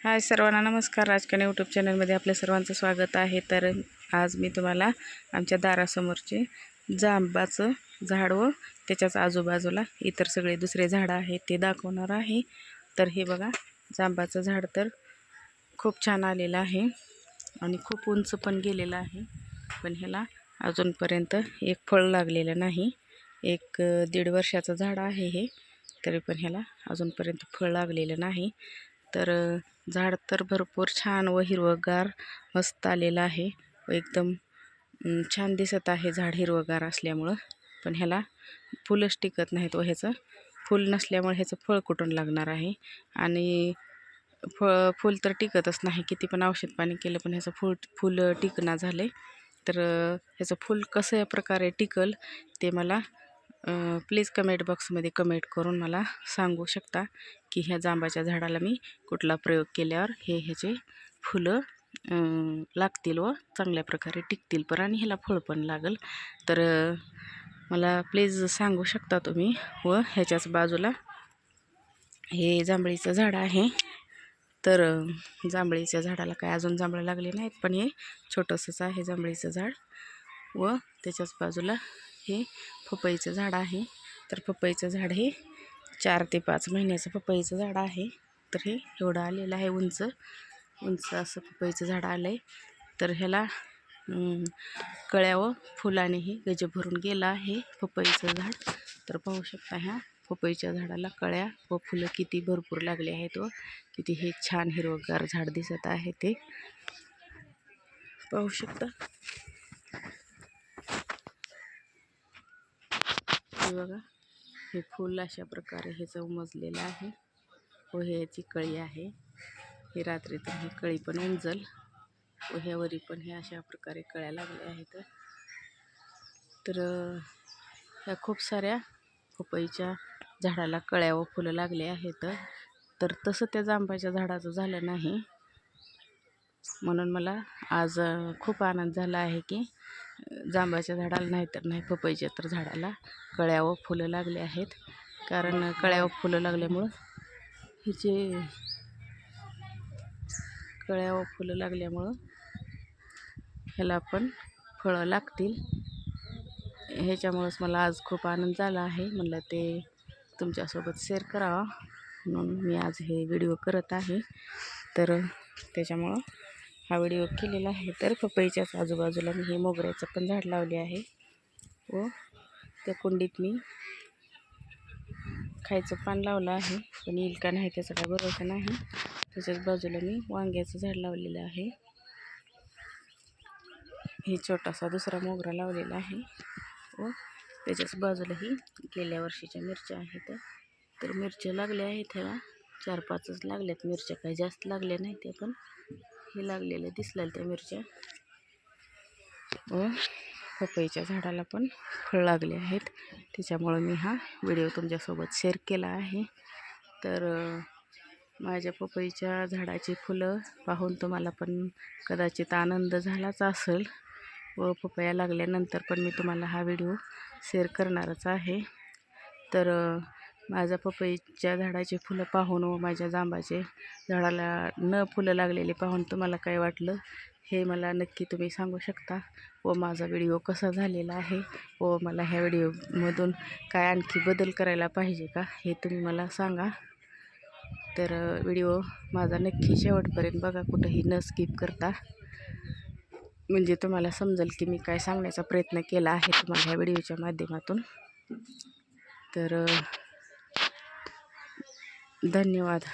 हाय सर्वांना नमस्कार. राजकारण यूट्यूब चॅनलमध्ये आपल्या सर्वांचं स्वागत आहे. तर आज मी तुम्हाला आमच्या दारासमोरचे जांबाचं झाड व त्याच्याच आजूबाजूला इतर सगळे दुसरे झाडं आहेत ते दाखवणार आहे. तर हे बघा जांबाचं झाड तर खूप छान आलेलं आहे आणि खूप उंच पण गेलेलं आहे. पण ह्याला अजूनपर्यंत एक फळ लागलेलं नाही. एक दीड वर्षाचं झाड आहे हे तरी पण ह्याला अजूनपर्यंत फळ लागलेलं नाही. तर झाड तर भरपूर छान व हिरवंगार मस्त आलेलं आहे. व एकदम छान दिसत आहे झाड हिरवंगार असल्यामुळं. पण ह्याला फुलंच टिकत नाहीत व ह्याचं फुल नसल्यामुळे ह्याचं फळ कुठून लागणार आहे? आणि फळ फुल तर टिकतच नाही. किती पण औषध पाणी केलं पण ह्याचं फुल फुलं टिकना झाले तर ह्याचं फुल कसं या प्रकारे टिकल ते मला प्लीज कमेंट बॉक्समध्ये कमेंट करून मला सांगू शकता की ह्या जांबाच्या झाडाला मी कुठला प्रयोग केल्यावर हे ह्याचे फुलं लागतील व चांगल्या प्रकारे टिकतील पण आणि ह्याला फळ पण लागेल. तर मला प्लीज सांगू शकता तुम्ही व ह्याच्याच बाजूला हे जांभळीचं झाड आहे. तर जांभळीच्या झाडाला काय अजून जांभळं लागले नाहीत पण हे छोटंसंच आहे जांभळीचं झाड व त्याच्याच बाजूला हे पपईचं झाड आहे. तर पपईचं झाड हे चार ते पाच महिन्याचं पपईचं झाड आहे. तर हे एवढं आलेलं आहे उंच. उंच असं पपईचं झाड आलं आहे तर ह्याला कळ्या व फुलानेही गज भरून गेलं आहे पपईचं झाड. तर पाहू शकता ह्या पपईच्या झाडाला कळ्या व फुलं किती भरपूर लागले आहेत व किती हे छान हिरवगार झाड दिसत आहे ते. पाहू शकता. हे बघा हे फूल अशा प्रकारे ह्याचं उमजलेलं आहे. व हे याची कळी आहे. हे रात्रीतून ही कळी पण उमजल व ह्यावरी पण हे अशा प्रकारे कळ्या लागल्या आहेत. तर ह्या खूप साऱ्या पपईच्या झाडाला कळ्या व फुलं लागले आहेत. तर तसं त्या जांबाच्या झाडाचं झालं नाही. म्हणून मला आज खूप आनंद झाला आहे की जांभळाच्या झाडाला नाही तर नाही पपईच्या तर झाडाला कळ्या व फुलं लागले आहेत. कारण कळ्यावर फुलं लागल्यामुळं हिचे कळ्यावर फुलं लागल्यामुळं ह्याला पण फळं लागतील. ह्याच्यामुळंच मला आज खूप आनंद झाला आहे. म्हणलं ते तुमच्यासोबत शेअर करावा. म्हणून मी आज हे व्हिडिओ करत आहे. तर त्याच्यामुळं हा व्हिडिओ केलेला आहे तर पपईच्याच आजूबाजूला मी हे मोगऱ्याचं पण झाड लावले आहे. व त्या कुंडीत मी खायचं पान लावलं आहे. पण येईल का नाही त्याचा काय भरोसा नाही. त्याच्याच बाजूला मी वांग्याचं झाड लावलेलं आहे. हे छोटासा दुसरा मोगरा लावलेला आहे. व त्याच्याच बाजूलाही गेल्या वर्षीच्या मिरच्या आहेत. तर मिरच्या लागल्या आहेत ह्याला चार पाचच लागल्यात. मिरच्या काही जास्त लागल्या नाही त्या पण. हे लागलेल्या दिसल्या त्या मिरच्या. व पपईच्या झाडाला पण फळ लागले आहेत. त्याच्यामुळं मी हा व्हिडिओ तुमच्यासोबत शेअर केला आहे. तर माझ्या पपईच्या झाडाची फुलं पाहून तुम्हाला पण कदाचित आनंद झालाच असेल व पपया लागल्यानंतर पण मी तुम्हाला हा व्हिडिओ शेअर करणारच आहे. तर माझा माझ्या पपईच्या झाडाचे फुलं पाहून व माझ्या जांबाचे झाडाला न फुलं लागलेले पाहून तुम्हाला काय वाटलं हे मला नक्की तुम्ही सांगू शकता. व माझा व्हिडिओ कसा झालेला आहे व मला ह्या व्हिडिओमधून काय आणखी बदल करायला पाहिजे का हे तुम्ही मला सांगा. तर व्हिडिओ माझा नक्की शेवटपर्यंत बघा कुठंही न स्किप करता. म्हणजे तुम्हाला समजेल की मी काय सांगण्याचा प्रयत्न केला आहे तुम्हाला ह्या व्हिडिओच्या माध्यमातून. तर धन्यवाद.